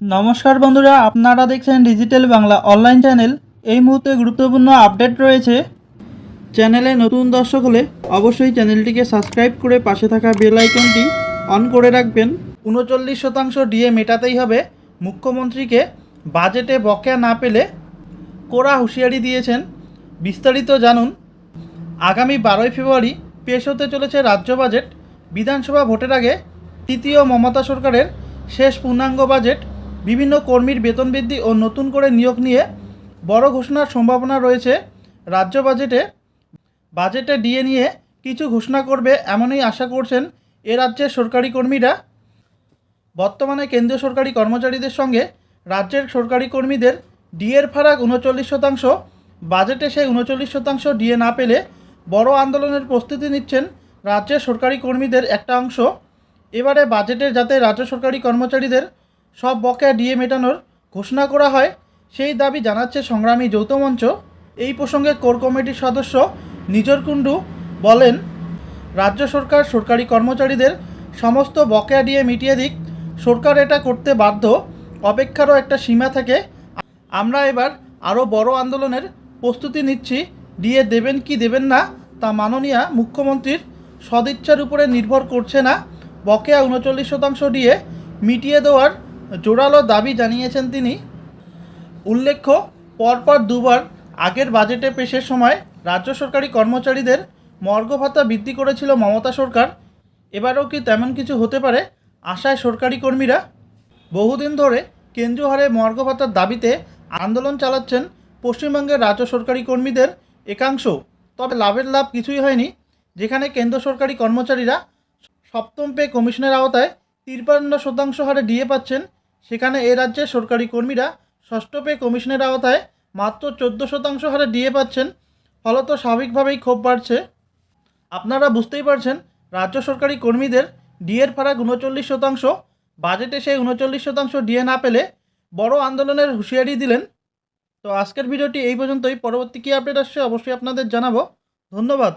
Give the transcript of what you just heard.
নমস্কার বন্ধুরা, আপনারা দেখছেন ডিজিটাল বাংলা অনলাইন চ্যানেল এই মুহূর্তে গুরুত্বপূর্ণ আপডেট রয়েছে। চ্যানেলে নতুন দর্শক হলে অবশ্যই চ্যানেলটিকে সাবস্ক্রাইব করে পাশে থাকা বেল আইকনটি অন করে রাখবেন। উনচল্লিশ শতাংশ ডিএ মেটাতেই হবে। মুখ্যমন্ত্রীকে বাজেটে বকেয়া না পেলে কোরা হুঁশিয়ারি দিয়েছেন? বিস্তারিত জানুন। আগামী বারোই ফেব্রুয়ারি পেশ হতে চলেছে রাজ্য বাজেট বিধানসভা ভোটের আগে তৃতীয় মমতা সরকারের শেষ পূর্ণাঙ্গ বাজেট বিভিন্ন কর্মীর বেতন বৃদ্ধি ও নতুন করে নিয়োগ নিয়ে বড় ঘোষণার সম্ভাবনা রয়েছে। রাজ্য বাজেটে বাজেটে ডিএ নিয়ে কিছু ঘোষণা করবে এমনই আশা করছেন এ রাজ্যের সরকারি কর্মীরা। বর্তমানে কেন্দ্রীয় সরকারি কর্মচারীদের সঙ্গে রাজ্যের সরকারি কর্মীদের ডিএর ফারাক উনচল্লিশ শতাংশ, বাজেটে সেই উনচল্লিশ শতাংশ ডিএ না পেলে বড় আন্দোলনের প্রস্তুতি নিচ্ছেন রাজ্যের সরকারি কর্মীদের একটা অংশ। এবারে বাজেটে যাতে রাজ্য সরকারি কর্মচারীদের সব বকেয়া ডিএ মেটানোর ঘোষণা করা হয়। সেই দাবি জানাচ্ছে সংগ্রামী যৌথ মঞ্চ। এই প্রসঙ্গে কোর কমিটির সদস্য নিজর কুণ্ডু বলেন, রাজ্য সরকার সরকারি কর্মচারীদের সমস্ত বকেয়া দিয়ে মিটিয়ে দিক। সরকার এটা করতে বাধ্য। অপেক্ষারও একটা সীমা থাকে। আমরা এবার আরও বড় আন্দোলনের প্রস্তুতি নিচ্ছি। ডিএ দেবেন কি দেবেন না তা মাননীয় মুখ্যমন্ত্রীর সদিচ্ছার উপরে নির্ভর করছে না। বকেয়া উনচল্লিশ শতাংশ দিয়ে মিটিয়ে দেওয়ার জোরালো দাবি জানিয়েছেন তিনি। উল্লেখ্য, পরপর দুবার আগের বাজেটে পেশের সময় রাজ্য সরকারি কর্মচারীদের মর্গ ভাতা বৃদ্ধি করেছিল মমতা সরকার। এবারও কি তেমন কিছু হতে পারে আশায় সরকারি কর্মীরা? বহুদিন ধরে কেন্দ্রীয় হারে মর্গ ভাতার দাবিতে আন্দোলন চালাচ্ছেন পশ্চিমবঙ্গের রাজ্য সরকারি কর্মীদের একাংশ। তবে লাভের লাভ কিছুই হয়নি, যেখানে কেন্দ্র সরকারি কর্মচারীরা সপ্তম পে কমিশনের আওতায় তিরপান্ন শতাংশ হারে ডিএ পাচ্ছেন সেখানে এ রাজ্যের সরকারি কর্মীরা ষষ্ঠ পে কমিশনের আওতায় মাত্র চোদ্দ শতাংশ হারে ডিএ পাচ্ছেন, ফলত স্বাভাবিকভাবেই ক্ষোভ বাড়ছে। আপনারা বুঝতেই পারছেন, রাজ্য সরকারি কর্মীদের ডিএর ফারাক উনচল্লিশ শতাংশ, বাজেটে সেই উনচল্লিশ শতাংশ ডিএ না পেলে বড় আন্দোলনের হুঁশিয়ারি দিলেন। তো আজকের ভিডিওটি এই পর্যন্তই, পরবর্তী কী আপডেট আসছে অবশ্যই আপনাদের জানাব। ধন্যবাদ।